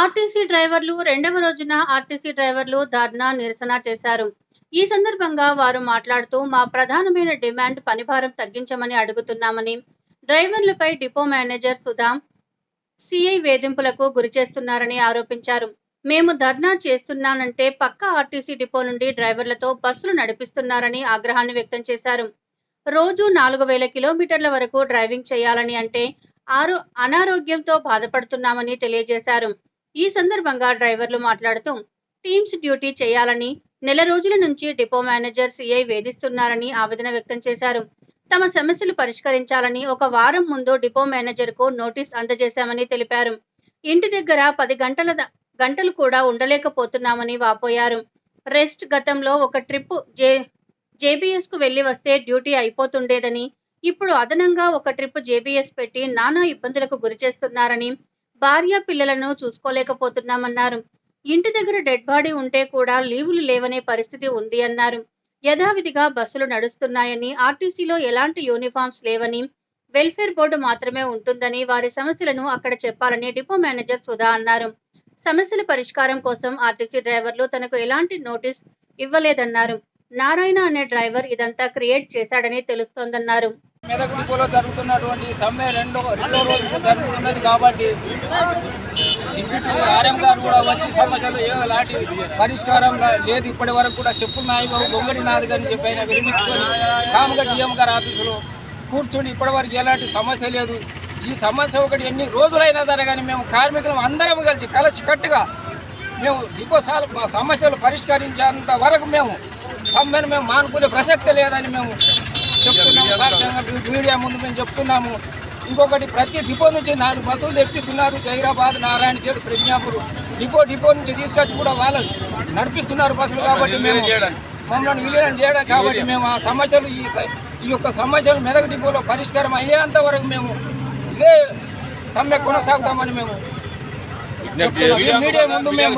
RTC డ్రైవర్లు రెండవ రోజున ఆర్టీసీ డ్రైవర్లు ధర్నా నిరసన చేశారు. ఈ సందర్భంగా వారు మాట్లాడుతూ మా ప్రధానమైన డిమాండ్ పనిభారం తగ్గించమని అడుగుతున్నామని డ్రైవర్లపై డిపో మేనేజర్ సుధా సిఐ వేధింపులకు గురి చేస్తున్నారని ఆరోపించారు. మేము ధర్నా చేస్తున్నానంటే పక్క ఆర్టీసీ డిపో నుండి డ్రైవర్లతో బస్సులు నడిపిస్తున్నారని ఆగ్రహాన్ని వ్యక్తం చేశారు. రోజు నాలుగు వేల కిలోమీటర్ల వరకు డ్రైవింగ్ చేయాలని అంటే ఆరు అనారోగ్యంతో బాధపడుతున్నామని తెలియజేశారు. ఈ సందర్భంగా డ్రైవర్లు మాట్లాడుతూ టీమ్స్ డ్యూటీ చేయాలని నెల రోజుల నుంచి డిపో మేనేజర్ సిఐ వేధిస్తున్నారని ఆవేదన వ్యక్తం చేశారు. తమ సమస్యలు పరిష్కరించాలని ఒక వారం ముందు డిపో మేనేజర్కు నోటీస్ అందజేశామని తెలిపారు. ఇంటి దగ్గర పది గంటల గంటలు కూడా ఉండలేకపోతున్నామని వాపోయారు. రెస్ట్ గతంలో ఒక ట్రిప్ జే జేబీఎస్కు వెళ్ళి వస్తే డ్యూటీ అయిపోతుండేదని ఇప్పుడు అదనంగా ఒక ట్రిప్ జేబీఎస్ పెట్టి నానా ఇబ్బందులకు గురి చేస్తున్నారని భార్య పిల్లలను చూసుకోలేకపోతున్నామన్నారు. ఇంటి దగ్గర డెడ్ బాడీ ఉంటే కూడా లీవులు లేవనే పరిస్థితి ఉంది అన్నారు. యథావిధిగా బస్సులు నడుస్తున్నాయని ఆర్టీసీలో ఎలాంటి యూనిఫామ్స్ లేవని వెల్ఫేర్ బోర్డు మాత్రమే ఉంటుందని వారి సమస్యలను అక్కడ చెప్పాలని డిపో మేనేజర్ సుధా అన్నారు. సమస్యల పరిష్కారం కోసం ఆర్టీసీ డ్రైవర్లు తనకు ఎలాంటి నోటీస్ ఇవ్వలేదన్నారు. నారాయణ అనే డ్రైవర్ ఇదంతా క్రియేట్ చేశాడని తెలుస్తోందన్నారు. మెదక్ డిపోలో జరుగుతున్నటువంటి సమ్మె రెండో రెండో రోజు జరుగుతున్నది కాబట్టి డిప్యూటీ ఆర్ఎం గారు కూడా వచ్చి సమస్యలు ఏలాంటి పరిష్కారం లేదు ఇప్పటి వరకు కూడా చెప్పు నాయకు గొంగడి నాది అని చెప్పి ఆయన విరమించుకొని కాముగా డిఎం గారు ఆఫీసులో కూర్చొని ఇప్పటివరకు ఎలాంటి సమస్య లేదు. ఈ సమస్య ఒకటి ఎన్ని రోజులైనా సరే కానీ మేము కార్మికులం అందరం కలిసి కలిసి కట్టుగా మేము డిపో మా సమస్యలు పరిష్కరించేంత వరకు మేము సమ్మెను మేము మానుకునే ప్రసక్తి లేదని మేము చెప్తున్నాము. సాక్ష్యంగా మీ- మీడియా ముందు మేము చెప్తున్నాము. ఇంకొకటి ప్రతి డిపో నుంచి నాలుగు బస్సులు తెప్పిస్తున్నారు జైరాబాద్ నారాయణగేడ్ ప్రజ్ఞాపూర్. డిపో డిపో నుంచి తీసుకొచ్చి కూడా వాళ్ళు నడిపిస్తున్నారు బస్సులు కాబట్టి మేము మమ్మల్ని విలీనం చేయడం కాబట్టి మేము ఆ సమస్యలు ఈ ఈ యొక్క సమస్యలు మెదక్ డిపోలో పరిష్కారం అయ్యేంత వరకు మేము ఇదే సమ్మె కొనసాగుతామని మేము. మీడియా ముందు మేము